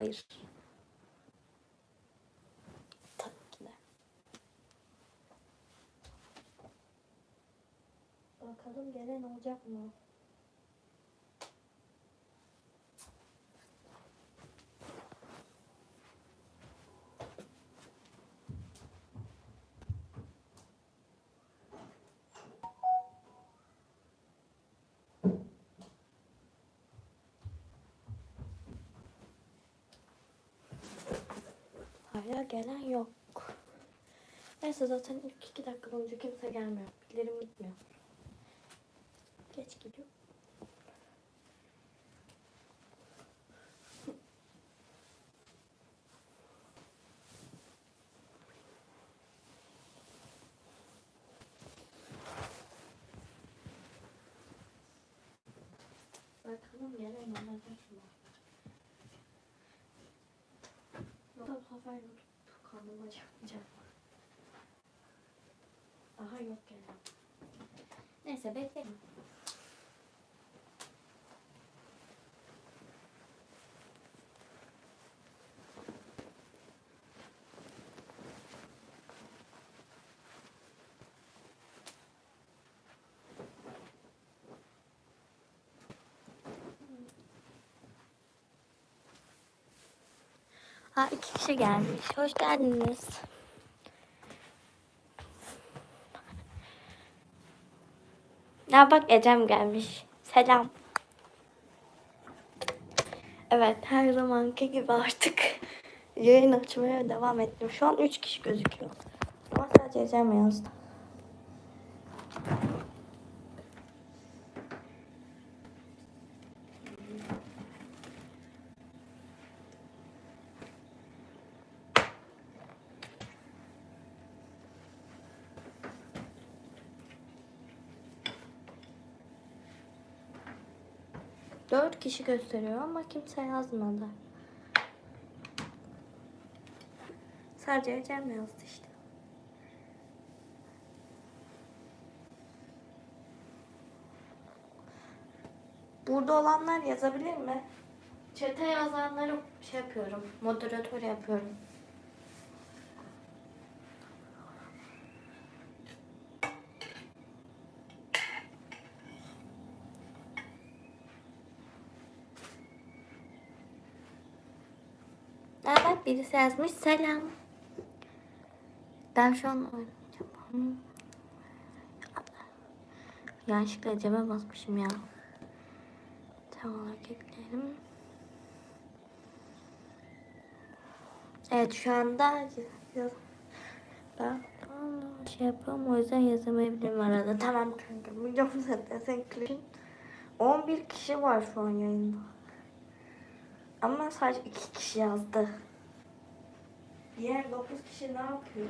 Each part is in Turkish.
Hayır. Tabii ki de. Bakalım gelen olacak mı? Hala gelen yok. Neyse zaten ilk iki dakika boyunca kimse gelmiyor. Pillerim gitmiyor. Geç gidiyor. Bakalım gelen olacak mı? Sefer YouTube kanalıma mı? Aha yok gelen. Neyse bekleyin. Ha iki kişi gelmiş. Hoş geldiniz. Ya bak Ecem gelmiş. Selam. Evet her zamanki gibi artık yayın açmaya devam ettim. Şu an 3 kişi gözüküyor. Ama sadece Ecem yazdı. Dört kişi gösteriyor ama kimse yazmadı. Sadece Ecem yazdı işte. Burada olanlar yazabilir mi? Çete yazanları şey yapıyorum. Moderatör yapıyorum. Evet birisi yazmış selam. Ben şu an oynayacağım. Yanlışlıkla cebe basmışım ya. Tamam olarak ekleyelim. Evet şu anda ben şey yapıyorum o yüzden yazamayabilirim arada. Tamam kanka biliyorum zaten sen klipin. 11 kişi var şu an yayında. Ama sadece 2 kişi yazdı. Diğer 9 kişi ne yapıyor?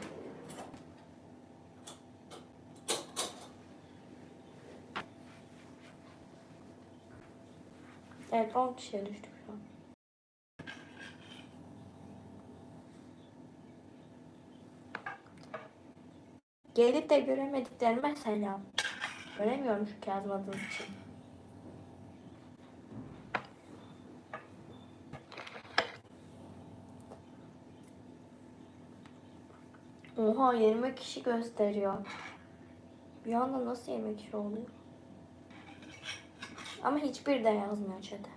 Evet 10 kişiye düştük şu an. Gelip de göremediklerime selam. Göremiyorum çünkü yazmadığınız için. Oha 20 kişi gösteriyor. Bir anda nasıl 20 kişi oluyor? Ama hiçbir de yazmıyor chat'e.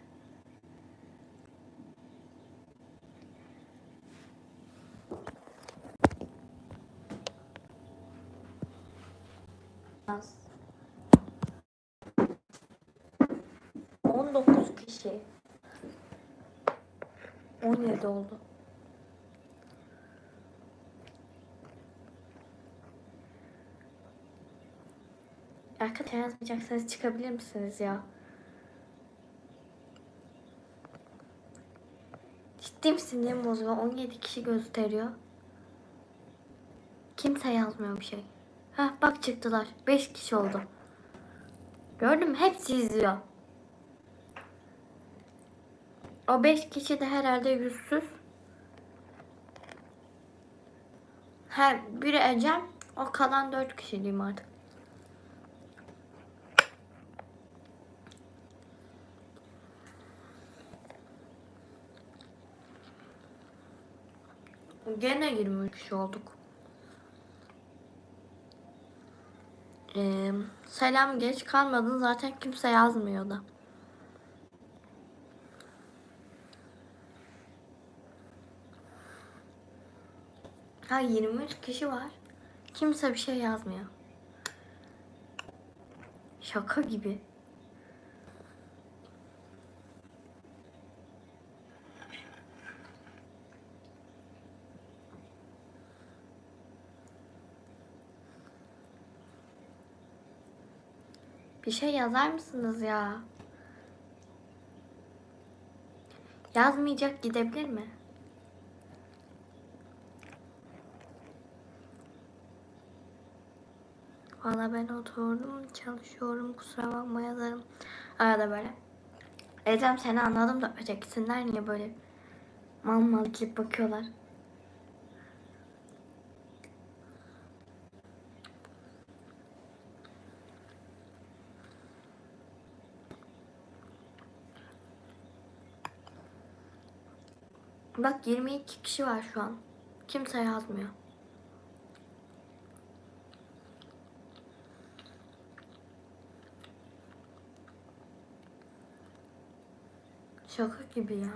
Az. 19 kişi. 17 oldu. Arkadaşlar yazmayacaksanız çıkabilir misiniz ya? Ciddi misin diye bozuyor. 17 kişi gösteriyor. Kimse yazmıyor bir şey. Heh bak çıktılar. 5 kişi oldu. Gördün mü? Hepsi izliyor. O 5 kişi de herhalde yüzsüz. Her biri Ecem. O kalan 4 kişi diyeyim artık. Gene 23 kişi olduk. Ee, selam geç kalmadın zaten kimse yazmıyor da. Ha 23 kişi var. Kimse bir şey yazmıyor. Şaka gibi. Bir şey yazar mısınız ya? Yazmayacak gidebilir mi? Valla ben oturdum çalışıyorum kusura bakma yazarım. Arada böyle. Ecem seni anladım da ötekisinler niye böyle mal mal gidip bakıyorlar. Bak 22 kişi var şu an. Kimse yazmıyor. Şaka gibi ya.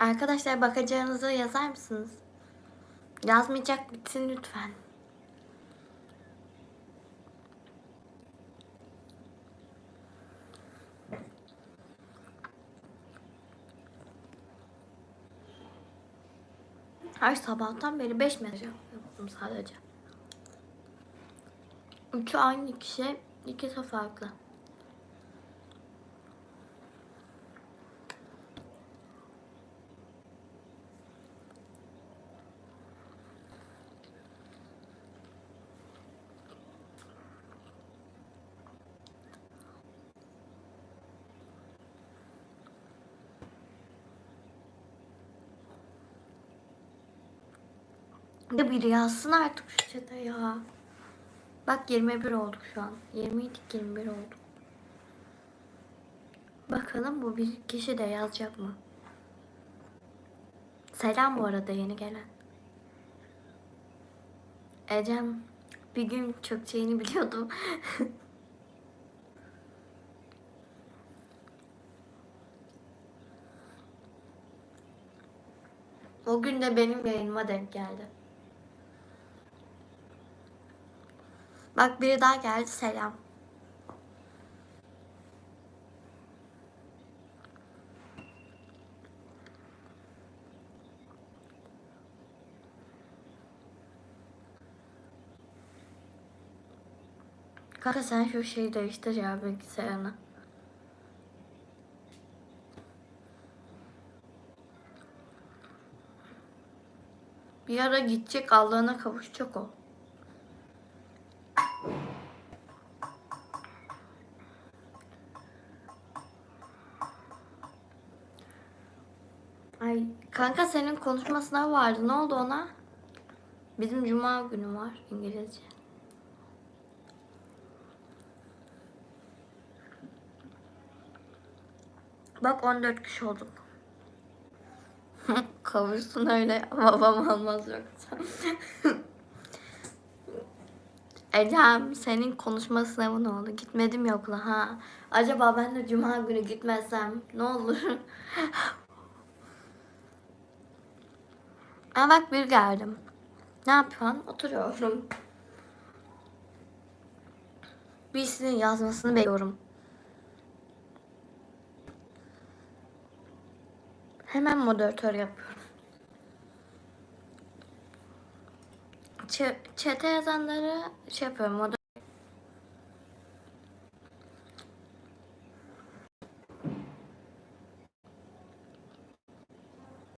Arkadaşlar bakacağınızı yazar mısınız? Yazmayacak bitsin lütfen. Her sabahtan beri 5 mesaj yaptım sadece. Üçü aynı kişi, ikisi farklı. De biri yazsın artık şu çete ya. Bak 21 olduk şu an. 20 idik 21 olduk. Bakalım bu bir kişi de yazacak mı? Selam bu arada yeni gelen. Ecem bir gün çökeceğini biliyordum. o gün de benim yayınıma denk geldi. Bak biri daha geldi selam. Kanka sen şu şeyi değiştir ya bilgisayarını. Bir ara gidecek Allah'ına kavuşacak o. Ay kanka senin konuşma sınavı vardı. Ne oldu ona? Bizim cuma günü var İngilizce. Bak 14 kişi olduk. Kavuşsun öyle babam almaz yoksa. Ecem senin konuşma sınavı ne oldu? Gitmedim yokla ha. Acaba ben de cuma günü gitmezsem ne olur? Aa bak bir geldim. Ne yapıyorsun? Oturuyorum. Birisinin yazmasını bekliyorum. Hemen moderatör yapıyorum. Ç- Çete yazanları şey yapıyorum.